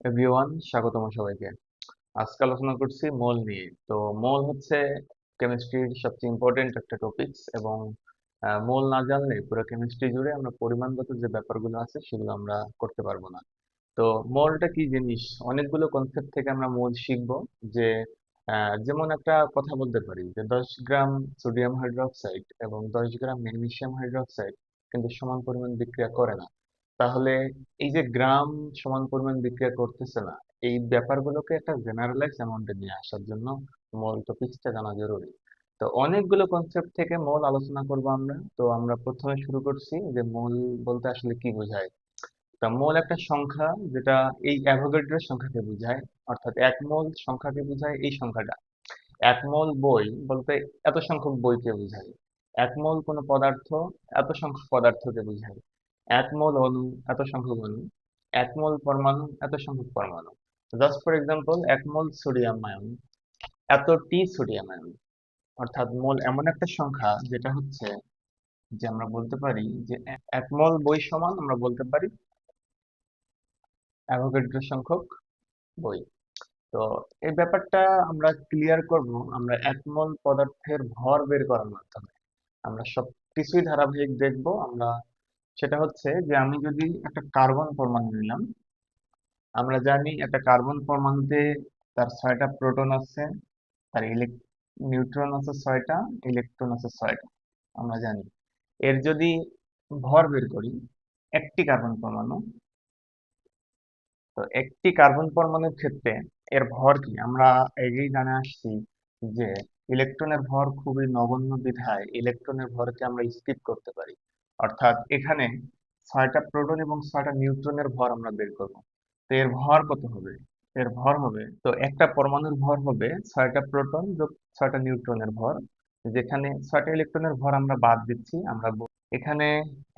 Everyone, স্বাগতম সবাইকে। আজকে আলোচনা করছি মোল নিয়ে। তো মোল হচ্ছে কেমিস্ট্রির সবচেয়ে ইম্পর্টেন্ট একটা টপিকস এবং মোল না জানলে পুরো কেমিস্ট্রি জুড়ে আমরা পরিমাণগত যে ব্যাপারগুলো আছে সেগুলো আমরা করতে পারব না। তো মোলটা কি জিনিস? অনেকগুলো কনসেপ্ট থেকে আমরা মোল শিখব যে যেমন একটা কথা বলতে পারি যে দশ গ্রাম সোডিয়াম হাইড্রোক্সাইড এবং দশ গ্রাম ম্যাগনেসিয়াম হাইড্রোক্সাইড কিন্তু সমান পরিমাণ বিক্রিয়া করে না। তাহলে এই যে গ্রাম সমান পরিমাণ বিক্রিয়া করতেছে না, এই ব্যাপারগুলোকে একটা জেনারেলাইজ অ্যামাউন্টে নিয়ে আসার জন্য মোল টপিকসটা জানা জরুরি। তো অনেকগুলো কনসেপ্ট থেকে মোল আলোচনা করব আমরা। তো আমরা প্রথমে শুরু করছি যে মোল বলতে আসলে কি বোঝায়। তা মোল একটা সংখ্যা যেটা এই অ্যাভোগাড্রোর সংখ্যাকে বোঝায়, অর্থাৎ এক মোল সংখ্যাকে বোঝায় এই সংখ্যাটা। এক মোল বই বলতে এত সংখ্যক বইকে বোঝায়। এক মোল কোনো পদার্থ এত সংখ্যক পদার্থকে বোঝায়। এক অণু এত সংখ্যক অণু এক পরমাণু এত সংখ্যক পরমাণু। জাস্ট ফর এক্সাম্পল এক সোডিয়াম আয়ন এতটি সোডিয়াম আয়ন, অর্থাৎ মোল এমন একটা সংখ্যা যেটা হচ্ছে যে আমরা বলতে পারি যে এক বই সমান আমরা বলতে পারি অ্যাভোগাড্রো সংখ্যক বই। তো এই ব্যাপারটা আমরা ক্লিয়ার করব, আমরা এক পদার্থের ভর বের করার মাধ্যমে। আমরা সব কিছুই ধারাবাহিক দেখব, আমরা সেটা হচ্ছে যে আমি যদি একটা কার্বন পরমাণু নিলাম, আমরা জানি একটা কার্বন পরমাণুতে তার ছয়টা প্রোটন আছে, তার ইলেক, নিউট্রন আছে ছয়টা, ইলেকট্রন আছে ছয়টা, আমরা জানি। এর যদি ভর বের করি, একটি কার্বন পরমাণু, তো একটি কার্বন পরমাণুর ক্ষেত্রে এর ভর কি? আমরা আগেই জানে আসছি যে ইলেকট্রনের ভর খুবই নগণ্য বিধায় ইলেকট্রনের ভরকে আমরা স্কিপ করতে পারি। অর্থাৎ এখানে ছয়টা প্রোটন এবং ছয়টা নিউট্রনের ভর আমরা বের করব। তো এর ভর কত হবে? এর ভর হবে, তো একটা পরমাণুর ভর হবে ছয়টা প্রোটন যোগ ছয়টা নিউট্রনের ভর, যেখানে ছয়টা ইলেকট্রনের ভর আমরা বাদ দিচ্ছি, আমরা এখানে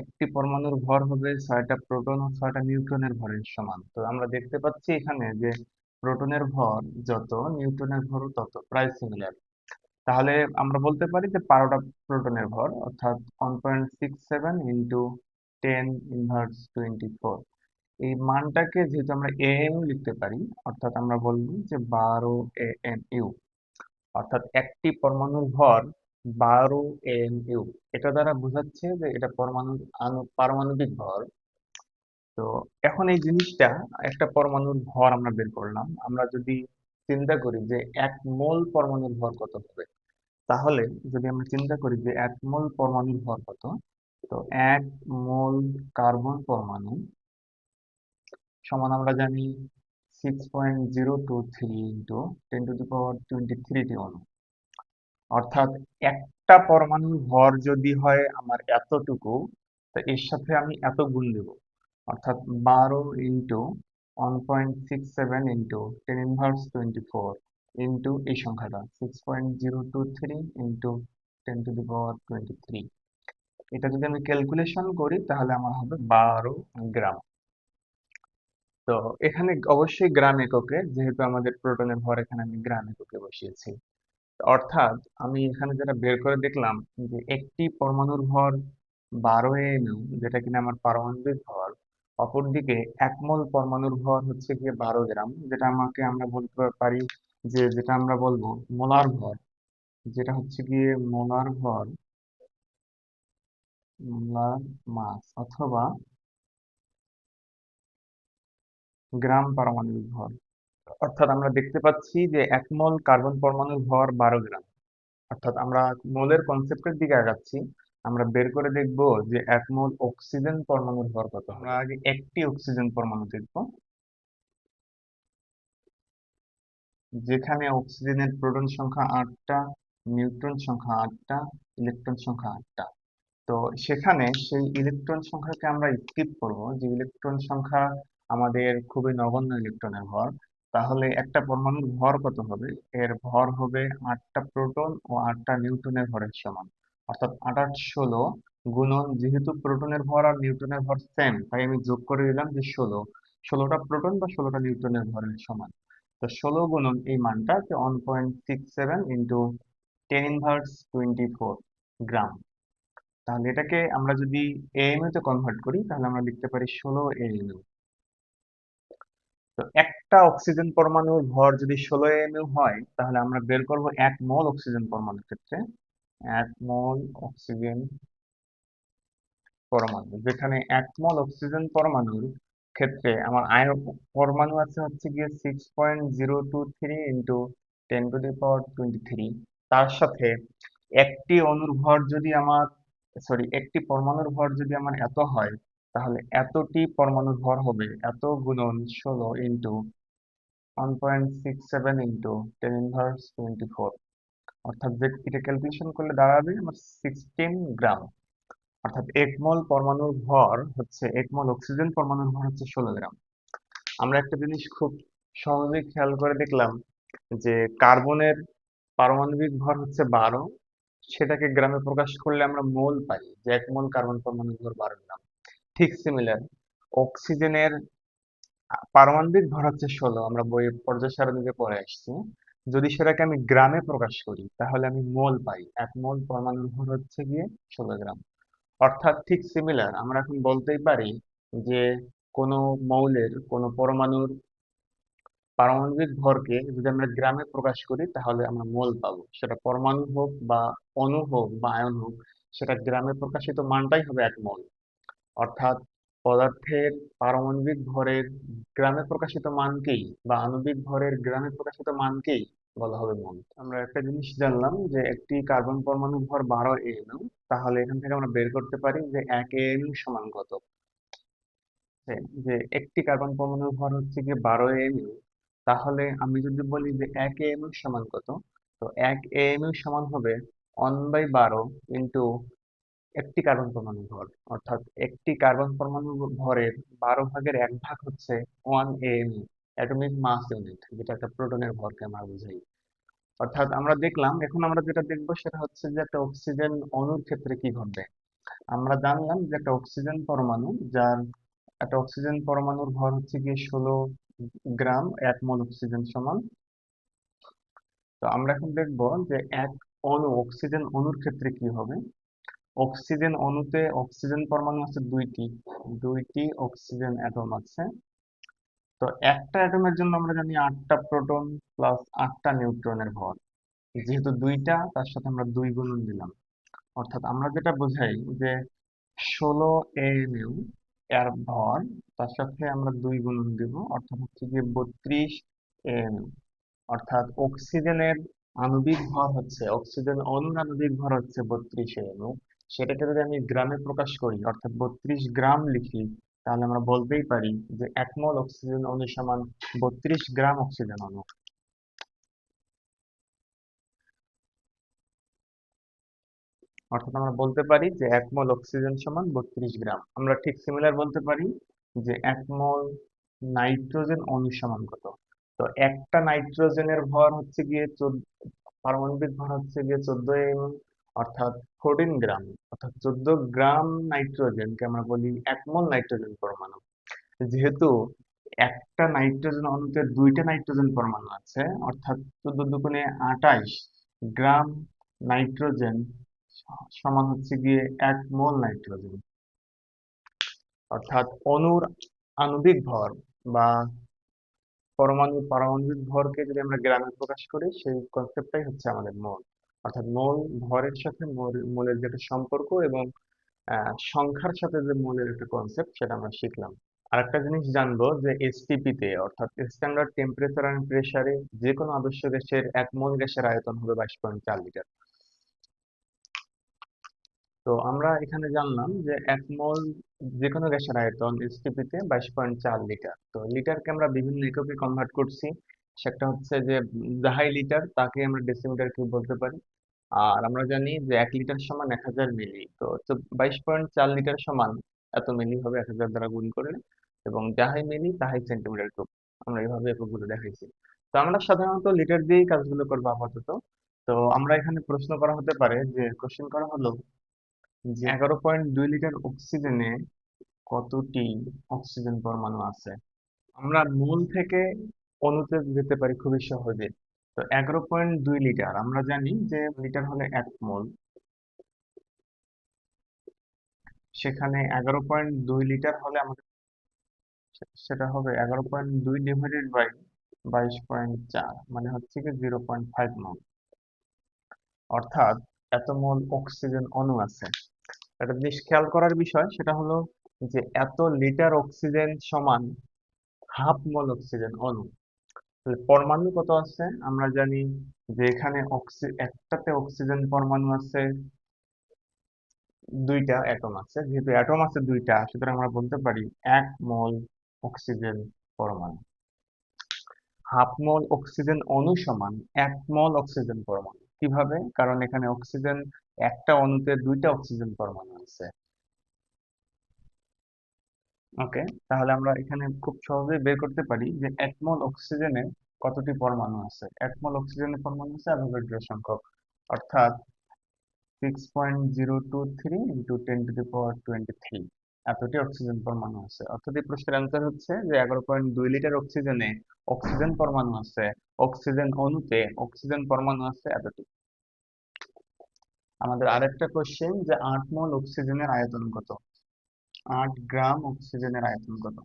একটি পরমাণুর ভর হবে ছয়টা প্রোটন ও ছয়টা নিউট্রনের ভরের সমান। তো আমরা দেখতে পাচ্ছি এখানে যে প্রোটনের ভর যত, নিউট্রনের ভরও তত, প্রায় সিমিলার তাহলে আমরা বলতে পারি যে বারোটা প্রোটনের ভর, অর্থাৎ one point six seven into ten inverse twenty four এই মানটাকে যেহেতু আমরা এএম লিখতে পারি, অর্থাৎ আমরা বলব যে বারো এ এম ইউ অর্থাৎ একটি পরমাণুর ভর বারো এম ইউ এটা দ্বারা বোঝাচ্ছে যে এটা পরমাণু আণু পারমাণবিক ভর। তো এখন এই জিনিসটা, একটা পরমাণুর ভর আমরা বের করলাম। আমরা যদি চিন্তা করি যে এক মোল পরমাণুর ভর কত হবে? তাহলে যদি আমরা চিন্তা করি যে এক মোল পরমাণুর ভর কত? তো এক মোল কার্বন পরমাণু সমান আমরা জানি six point zero two three into ten to the power twenty three অণু অর্থাৎ একটা পরমাণুর ভর যদি হয় আমার এতটুকু, তো এর সাথে আমি এত গুণ দেব। অর্থাৎ বারো into one point six seven into ten inverse twenty four into এই সংখ্যাটা six point zero two three into ten to the power twenty three এটা যদি আমি ক্যালকুলেশন করি, তাহলে আমার হবে বারো গ্রাম। তো এখানে অবশ্যই গ্রাম এককে, যেহেতু আমাদের প্রোটনের ভর এখানে আমি গ্রাম এককে বসিয়েছি। অর্থাৎ আমি এখানে যেটা বের করে দেখলাম, যে একটি পরমাণুর ভর বারো এমইউ যেটা কিনা আমার পারমাণবিক ভর, অপরদিকে একমল পরমাণুর ভর হচ্ছে গিয়ে বারো গ্রাম, যেটা আমাকে আমরা বলতে পারি যে যেটা আমরা বলব মোলার ভর যেটা হচ্ছে গিয়ে মোলার ভর মোলার মাস অথবা গ্রাম পারমাণবিক ভর অর্থাৎ আমরা দেখতে পাচ্ছি যে এক মোল কার্বন পরমাণুর ভর বারো গ্রাম। অর্থাৎ আমরা মোলের কনসেপ্টের দিকে আগাচ্ছি আমরা বের করে দেখব যে এক মোল অক্সিজেন পরমাণুর ভর কত আমরা আগে একটি অক্সিজেন পরমাণু দেখব। যেখানে অক্সিজেনের প্রোটন সংখ্যা আটটা, নিউট্রন সংখ্যা আটটা, ইলেকট্রন সংখ্যা আটটা। তো সেখানে সেই ইলেকট্রন সংখ্যাকে আমরা স্কিপ করব। যে ইলেকট্রন সংখ্যা আমাদের খুবই নগণ্য ইলেকট্রনের ভর। তাহলে একটা পরমাণুর ভর কত হবে? এর ভর হবে আটটা প্রোটন ও আটটা নিউট্রনের ভরের সমান। অর্থাৎ আট আট ষোলো গুণন যেহেতু প্রোটনের ভর আর নিউট্রনের ভর সেম তাই আমি যোগ করে দিলাম যে ষোলো। ষোলোটা প্রোটন বা ষোলোটা নিউট্রনের ভরের সমান। তো ষোলো গুণন এই মানটা যে one point six seven into ten inverse twenty four gram তাহলে এটাকে আমরা যদি এএমইউ তে কনভার্ট করি, তাহলে আমরা লিখতে পারি ষোলো এএমইউ তো একটা অক্সিজেন পরমাণুর ভর যদি ষোলো এমইউ হয়, তাহলে আমরা বের করব এক মোল অক্সিজেন পরমাণুর ক্ষেত্রে। এক মোল অক্সিজেন পরমাণু, যেখানে এক মোল অক্সিজেন পরমাণুর ক্ষেত্রে আমার আয়ন পরমাণু আছে হচ্ছে গিয়ে six point zero two three into ten to the power twenty three তার সাথে একটি অণুর ভর যদি আমার সরি একটি পরমাণুর ভর যদি আমার এত হয়, তাহলে এতটি পরমাণুর ভর হবে, এত গুণন ষোলো into one point six seven into ten inverse twenty four অর্থাৎ এটা ক্যালকুলেশন করলে দাঁড়াবে, আমার সিক্সটিন গ্রাম। অর্থাৎ এক মোল পরমাণুর ভর হচ্ছে এক মোল অক্সিজেন পরমাণুর ভর হচ্ছে ষোলো গ্রাম। আমরা একটা জিনিস খুব সহজেই খেয়াল করে দেখলাম যে কার্বনের পারমাণবিক ভর হচ্ছে বারো, সেটাকে গ্রামে প্রকাশ করলে আমরা মোল পাই, যে এক মোল কার্বন পরমাণুর ভর বারো গ্রাম। ঠিক সিমিলার অক্সিজেনের পারমাণবিক ভর হচ্ছে ষোলো, আমরা বইয়ে পর্যায় সারণীতে পড়ে আসছি। যদি সেটাকে আমি গ্রামে প্রকাশ করি, তাহলে আমি মোল পাই এক মোল পরমাণুর ভর হচ্ছে গিয়ে ষোলো গ্রাম। অর্থাৎ ঠিক সিমিলার আমরা এখন বলতেই পারি যে কোনো মৌলের, কোনো পরমাণুর পারমাণবিক ভরকে যদি আমরা গ্রামে প্রকাশ করি, তাহলে আমরা মোল পাবো। সেটা পরমাণু হোক বা অণু হোক বা আয়ন হোক, সেটা গ্রামে প্রকাশিত মানটাই হবে এক মোল। অর্থাৎ পদার্থের পারমাণবিক ভরের গ্রামে প্রকাশিত মানকেই বা আণবিক ভরের গ্রামে প্রকাশিত মানকেই বলা হবে মোল। আমরা একটা জিনিস জানলাম যে একটি কার্বন পরমাণু ভর বারো এএনইউ তাহলে এখান থেকে আমরা বের করতে পারি যে এক এএনইউ সমান কত? যে একটি কার্বন পরমাণুর ভর হচ্ছে গিয়ে বারো এএনইউ তাহলে আমি যদি বলি যে এক এএমইউ সমান কত? তো এক এএমইউ সমান হবে ওয়ান বাই বারো ইন্টু একটি কার্বন পরমাণু ভর। অর্থাৎ একটি কার্বন পরমাণু ভরের বারো ভাগের এক ভাগ হচ্ছে one AMU atomic mass unit যেটা একটা প্রোটনের ভরকে আমরা বুঝাই। অর্থাৎ আমরা দেখলাম, এখন আমরা যেটা দেখব সেটা হচ্ছে যে একটা অক্সিজেন অণুর ক্ষেত্রে কি ঘটবে। আমরা জানলাম যে একটা অক্সিজেন পরমাণু, যার একটা অক্সিজেন পরমাণুর ভর হচ্ছে গিয়ে ষোলো গ্রাম এক মোল অক্সিজেন সমান। তো আমরা এখন দেখব যে এক অণু অক্সিজেন অণুর ক্ষেত্রে কি হবে? অক্সিজেন অণুতে অক্সিজেন পরমাণু আছে দুইটি। দুইটি অক্সিজেন অ্যাটম আছে। তো একটা অ্যাটমের জন্য আমরা জানি আটটা প্রোটন প্লাস আটটা নিউট্রনের ভর। যেহেতু দুইটা, তার সাথে আমরা দুই গুণন দিলাম। অর্থাৎ আমরা যেটা বোঝাই যে ষোলো এএমইউ এর ভর, তার সাথে আমরা দুই গুণন দিব, অর্থাৎ হচ্ছে গিয়ে বত্রিশ এএমইউ অর্থাৎ অক্সিজেনের আণবিক ভর হচ্ছে অক্সিজেন অণুর আণবিক ভর হচ্ছে বত্রিশ এএমইউ সেটাকে যদি আমি গ্রামে প্রকাশ করি, অর্থাৎ বত্রিশ গ্রাম লিখি তাহলে আমরা বলতেই পারি যে এক মোল অক্সিজেন অণু সমান বত্রিশ গ্রাম অক্সিজেন অণু। অর্থাৎ আমরা বলতে পারি যে এক মোল অক্সিজেন সমান বত্রিশ গ্রাম। আমরা ঠিক সিমিলার বলতে পারি যে এক মোল নাইট্রোজেন অণু সমান কত? তো একটা নাইট্রোজেনের ভর হচ্ছে গিয়ে পারমাণবিক ভর হচ্ছে গিয়ে চোদ্দ এম অর্থাৎ ফোরটিন গ্রাম অর্থাৎ চোদ্দ গ্রাম নাইট্রোজেনকে আমরা বলি এক মোল নাইট্রোজেন পরমাণু। যেহেতু একটা নাইট্রোজেন অণুতে দুইটা নাইট্রোজেন পরমাণু আছে, অর্থাৎ চোদ্দ দুগুণে আঠাইশ গ্রাম নাইট্রোজেন সমান হচ্ছে গিয়ে এক মোল নাইট্রোজেন অর্থাৎ অণুর আণবিক ভর বা পরমাণু পারমাণবিক ভরকে যদি আমরা গ্রামে প্রকাশ করি, সেই কনসেপ্টটাই হচ্ছে আমাদের মোল অর্থাৎ মোল, ভরের সাথে মোলের যেটা সম্পর্ক এবং সংখ্যার সাথে যে মোলের একটা কনসেপ্ট সেটা আমরা শিখলাম। আরেকটা জিনিস জানব যে এসটিপি তে, অর্থাৎ স্ট্যান্ডার্ড টেম্পারেচার এন্ড প্রেসারে যে কোনো আদর্শ গ্যাসের এক মোল গ্যাসের আয়তন হবে বাইশ পয়েন্ট চার লিটার। তো আমরা এখানে জানলাম যে এক মোল যে কোনো গ্যাসের আয়তন এসটিপি তে বাইশ পয়েন্ট চার লিটার। তো লিটারকে আমরা বিভিন্ন এককে কনভার্ট করছি। সেটা হচ্ছে যে যাহাই লিটার, তাকে আমরা ডেসিমিটার কিউব বলতে পারি। আর আমরা জানি যে এক লিটার সমান এক হাজার মিলি। তো বাইশ পয়েন্ট চার লিটার সমান এত মিলি হবে এক হাজার দ্বারা গুণ করলে এবং যাহাই মিলি তাহাই সেন্টিমিটার কিউব আমরা এইভাবে এককগুলো দেখাইছি। তো আমরা সাধারণত লিটার দিয়েই কাজগুলো করব আপাতত। তো আমরা এখানে প্রশ্ন করা হতে পারে যে কোশ্চেন করা হলো যে এগারো পয়েন্ট দুই লিটার অক্সিজেনে কতটি অক্সিজেন পরমাণু আছে? আমরা মূল থেকে অণুতে যেতে পারি খুবই সহজে। তো এগারো পয়েন্ট দুই লিটার আমরা জানি যে লিটার হলে এক মোল। সেখানে এগারো পয়েন্ট দুই লিটার হলে আমাদের সেটা হবে এগারো পয়েন্ট দুই ডিভাইডেড বাই বাইশ পয়েন্ট চার মানে হচ্ছে কি জিরো পয়েন্ট ফাইভ মোল। অর্থাৎ এত মোল অক্সিজেন অণু আছে। একটা জিনিস খেয়াল করার বিষয়, সেটা হলো যে এত লিটার অক্সিজেন সমান হাফ মোল অক্সিজেন অণু। তাহলে পরমাণু কত আছে? আমরা জানি যে এখানে একটাতে অক্সিজেন পরমাণু আছে, দুইটা অ্যাটম আছে। যেহেতু অ্যাটম আছে, দুইটা। সুতরাং আমরা বলতে পারি এক মোল অক্সিজেন পরমাণু। হাফ মোল অক্সিজেন অণু সমান এক মোল অক্সিজেন পরমাণু। কীভাবে? কারণ এখানে অক্সিজেন একটা অণুতে দুইটা অক্সিজেন পরমাণু আছে। ওকে তাহলে আমরা এখানে খুব সহজেই বের করতে পারি যে এক মোল অক্সিজেনে কতটি পরমাণু আছে? এক মোল অক্সিজেনের পরমাণু আছে অ্যাভোগাড্রো সংখ্যক। অর্থাৎ six point zero two the power twenty three এতটি অক্সিজেন পরমাণু আছে। অর্থাৎ এই প্রশ্নের অ্যান্সার হচ্ছে যে এগারো পয়েন্ট দুই লিটার অক্সিজেনে অক্সিজেন পরমাণু আছে অক্সিজেন অণুতে অক্সিজেন পরমাণু আছে এতটি। আমাদের আরেকটা কোশ্চেন যে আট অক্সিজেনের আয়তন কত? আট গ্রাম অক্সিজেনের আয়তন কত?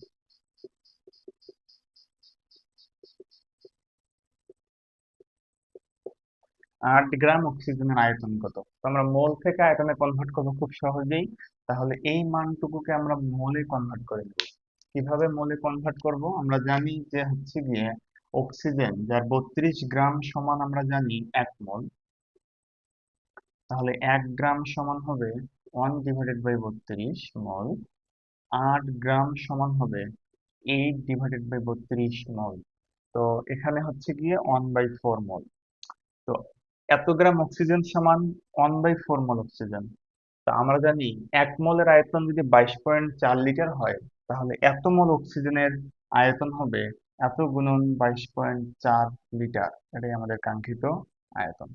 আট গ্রাম অক্সিজেনের আয়তন কত? তো আমরা মোল থেকে আয়তনে কনভার্ট করব খুব সহজেই। তাহলে এই মানটুকুকে আমরা মোলে কনভার্ট করে নেব। কীভাবে মোলে কনভার্ট করব? আমরা জানি যে হচ্ছে গিয়ে অক্সিজেন যার বত্রিশ গ্রাম সমান আমরা জানি এক মোল। তাহলে এক গ্রাম সমান হবে ওয়ান ডিভাইডেড বাই বত্রিশ মোল আট গ্রাম সমান হবে এইট ডিভাইডেড বাই বত্রিশ মোল। তো এখানে হচ্ছে গিয়ে ওয়ান বাই ফোর মোল। তো এত গ্রাম অক্সিজেন সমান one by four mole oxygen তা আমরা জানি এক মোলের আয়তন যদি বাইশ পয়েন্ট চার লিটার হয়, তাহলে এত মোল অক্সিজেনের আয়তন হবে এত গুণন বাইশ পয়েন্ট চার লিটার এটাই আমাদের কাঙ্ক্ষিত আয়তন।